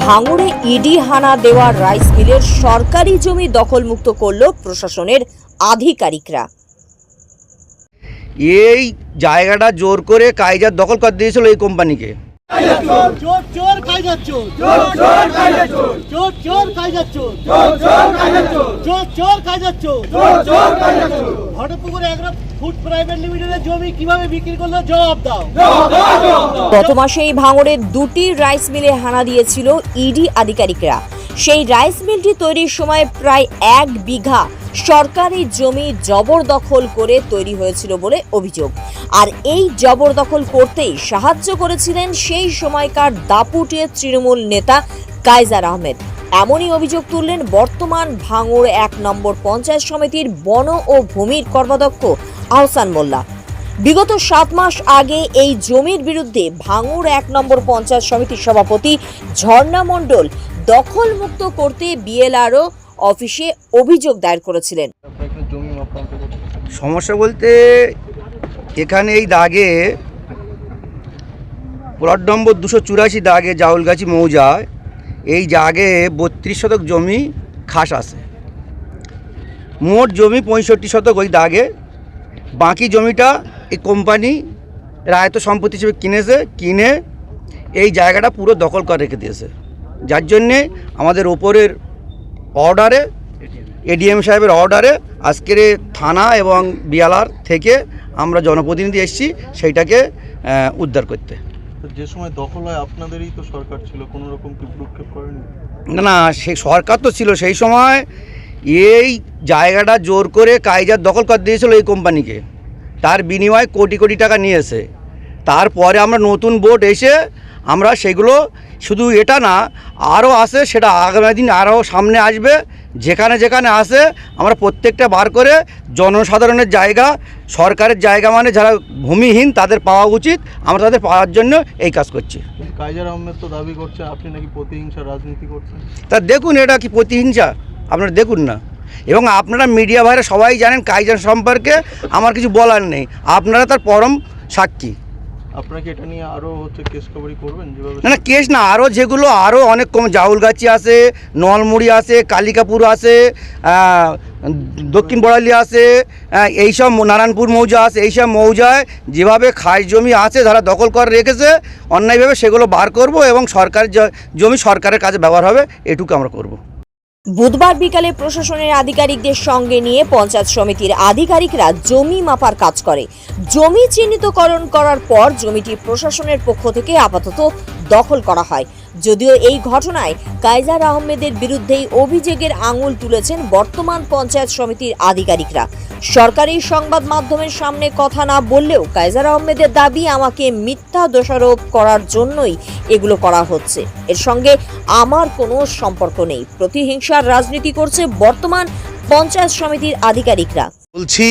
ভাঙড়ে ইডি হানা দেওয়া রাইস মিলের সরকারি জমি দখলমুক্ত করল প্রশাসনের আধিকারিকরা এই জায়গাটা জোর করে কাইজার দখল করে দিয়েছিল এই কোম্পানিকে চোর চোর ফুড প্রাইভেট লিমিটেডের জমি কীভাবে বিক্রি করল? জবাব দাও। গত মাসে এই ভাঙড়ে দুটি রাইস মিলে হানা দিয়েছিল ইডি আধিকারিকরা। সেই রাইস মিলটি তৈরির সময় প্রায় এক বিঘা সরকারি জমি জবরদখল করে তৈরি হয়েছিল বলে অভিযোগ। আর এই জবরদখল করতেই সাহায্য করেছিলেন সেই সময়কার দাপুটে তৃণমূল নেতা কাইজার আহমেদ। এমনই অভিযোগ তুললেন বর্তমান ভাঙড় এক নম্বর পঞ্চায়েত সমিতির বন ও ভূমির কর্মাধ্যক্ষ আহসান মোল্লা। বিগত সাত মাস আগে এই জমির বিরুদ্ধে ভাঙুর এক নম্বর পঞ্চায়েত সমিতির সভাপতি ঝর্ণা মণ্ডল দখলমুক্ত করতে বিএলআরও অফিসে অভিযোগ দায়ের করেছিলেন। সমস্যা বলতে এখানে এই দাগে, প্লট নম্বর দুশো চুরাশি দাগে জাউলগাছি মৌজায় এই জাগে বত্রিশ শতক জমি খাস আছে। মোট জমি পঁয়ষট্টি শতক ওই দাগে। বাকি জমিটা এই কোম্পানি রায়ত সম্পত্তি হিসেবে কিনেছে, কিনে এই জায়গাটা পুরো দখল করে রেখে দিয়েছে। যার জন্যে আমাদের ওপরের অর্ডারে এডিএম সাহেবের অর্ডারে আজকের থানা এবং বিয়ালার থেকে আমরা জনপ্রতিনিধি এসেছি, সেইটাকে উদ্ধার করতে। যে সময় দখল হয়, আপনাদেরই তো সরকার ছিল, কোনো রকম কি করেনি না সে সরকার তো ছিল, সেই সময় এই জায়গাটা জোর করে কাইজার দখল করে দিয়েছিল এই কোম্পানিকে। তার বিনিময়ে কোটি কোটি টাকা নিয়েছে তারপরে আমরা নতুন বোর্ড এসে আমরা সেগুলো শুধু এটা না আরও আসে সেটা আগামী দিন আরও সামনে আসবে। যেখানে যেখানে আসে আমরা প্রত্যেকটা বার করে জনসাধারণের জায়গা সরকারের জায়গা মানে যারা ভূমিহীন তাদের পাওয়া উচিত। আমরা তাদের পাওয়ার জন্য এই কাজ করছি। কাইজার আহমেদ তো দাবি করছেন আপনি নাকি প্রতিহিংসা রাজনীতি করছেন? তা দেখুন এটা কি প্রতিহিংসা? আপনারা দেখুন না। এবং আপনারা মিডিয়া ভাইরা সবাই জানেন কাইজার সম্পর্কে আমার কিছু বলার নেই। আপনারা তার পরম সাক্ষী। আপনাকে এটা নিয়ে আরও হচ্ছে কেস কভারি করবেন যেভাবে না কেস না আরও যেগুলো আরও অনেক কম, জাউলগাছি আছে, নলমুড়ি আছে, কালিকাপুর আছে দক্ষিণ বড়ালি আছে এইসব নারায়ণপুর মৌজা আছে, এইসব মৌজায় যেভাবে খাস জমি আছে, যারা দখল করে রেখেছে, অন্যায়ভাবে সেগুলো বার করব এবং সরকার জমি সরকারের কাজে ব্যবহার হবে, এটুকু আমরা করব। বুধবার বিকালে প্রশাসনের আধিকারিকদের সঙ্গে নিয়ে পঞ্চায়েত সমিতির আধিকারিকরা জমি মাপার কাজ করে। জমি চিহ্নিতকরণ করার পর জমিটি প্রশাসনের পক্ষ থেকে আপাতত দখল করা হয়। যদিও এই ঘটনায় কায়জার আহমেদের বিরুদ্ধেই অভিযোগের আঙুল তুলেছেন বর্তমান পঞ্চায়েত সমিতির আধিকারিকরা। সরকারি সংবাদ মাধ্যমের সামনে কথা না বললেও কায়জার আহমেদের দাবি, আমাকে মিথ্যা দোষারোপ করার জন্যই এগুলো করা হচ্ছে। এর সঙ্গে আমার কোনো সম্পর্ক নেই। প্রতিহিংসার রাজনীতি করছে বর্তমান পঞ্চায়েত সমিতির আধিকারিকরা। বলছি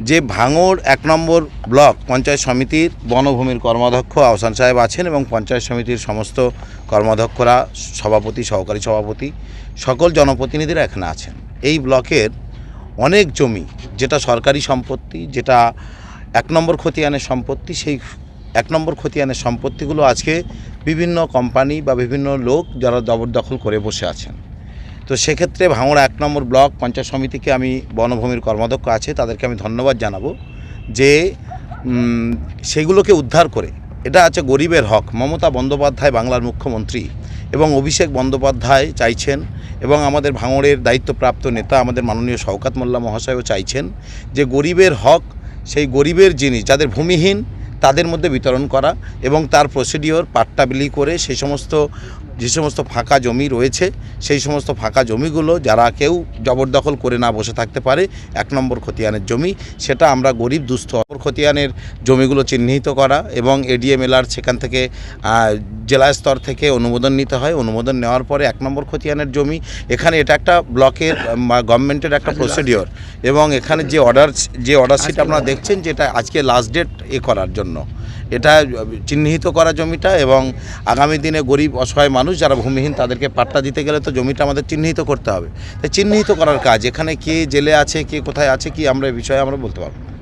যে ভাঙড় এক নম্বর ব্লক পঞ্চায়েত সমিতির বনভূমির কর্মাধ্যক্ষ আহসান সাহেব আছেন এবং পঞ্চায়েত সমিতির সমস্ত কর্মাধ্যক্ষরা সভাপতি, সহকারী সভাপতি, সকল জনপ্রতিনিধিরা এখানে আছেন। এই ব্লকের অনেক জমি, যেটা সরকারি সম্পত্তি, যেটা এক নম্বর খতিয়ানের সম্পত্তি, সেই এক নম্বর খতিয়ানের সম্পত্তিগুলো আজকে বিভিন্ন কোম্পানি বা বিভিন্ন লোক যারা জবরদখল করে বসে আছেন। তো সেক্ষেত্রে ভাঙড়া এক নম্বর ব্লক পঞ্চায়েত সমিতিকে আমি বনভূমির কর্মাধ্যক্ষ আছে, তাদেরকে আমি ধন্যবাদ জানাব যে সেগুলোকে উদ্ধার করে, এটা আছে গরিবের হক, মমতা বন্দ্যোপাধ্যায় বাংলার মুখ্যমন্ত্রী এবং অভিষেক বন্দ্যোপাধ্যায় চাইছেন এবং আমাদের ভাঙড়ের দায়িত্বপ্রাপ্ত নেতা আমাদের মাননীয় শওকাত মোল্লা মহাশয়ও চাইছেন যে গরিবের হক, সেই গরিবের জিনিস, যাদের ভূমিহীন তাদের মধ্যে বিতরণ করা এবং তার প্রসিডিওর পাট্টা বিলি করে সেই সমস্ত যে সমস্ত ফাঁকা জমি রয়েছে সেই সমস্ত ফাঁকা জমিগুলো যারা কেউ জবরদখল করে না বসে থাকতে পারে এক নম্বর খতিয়ানের জমি সেটা আমরা গরিব দুস্থ অপর খতিয়ানের জমিগুলো চিহ্নিত করা এবং এডিএমএলআর সেখান থেকে জেলা স্তর থেকে অনুমোদন নিতে হয়। অনুমোদন নেওয়ার পরে এক নম্বর খতিয়ানের জমি এখানে এটা একটা ব্লকের গভর্নমেন্টের একটা প্রসিডিওর এবং এখানে যে অর্ডার যে অর্ডার শিট আপনারা দেখছেন যেটা আজকে লাস্ট ডেট এ করার জন্য। এটা চিহ্নিত করা জমিটা এবং আগামী দিনে গরিব অসহায় মানুষ যারা ভূমিহীন তাদেরকে পাট্টা দিতে গেলে তো জমিটা আমাদের চিহ্নিত করতে হবে তাই চিহ্নিত করার কাজ, এখানে কে জেলে আছে, কে কোথায় আছে, কি আমরা বিষয়ে আমরা বলতে পারব।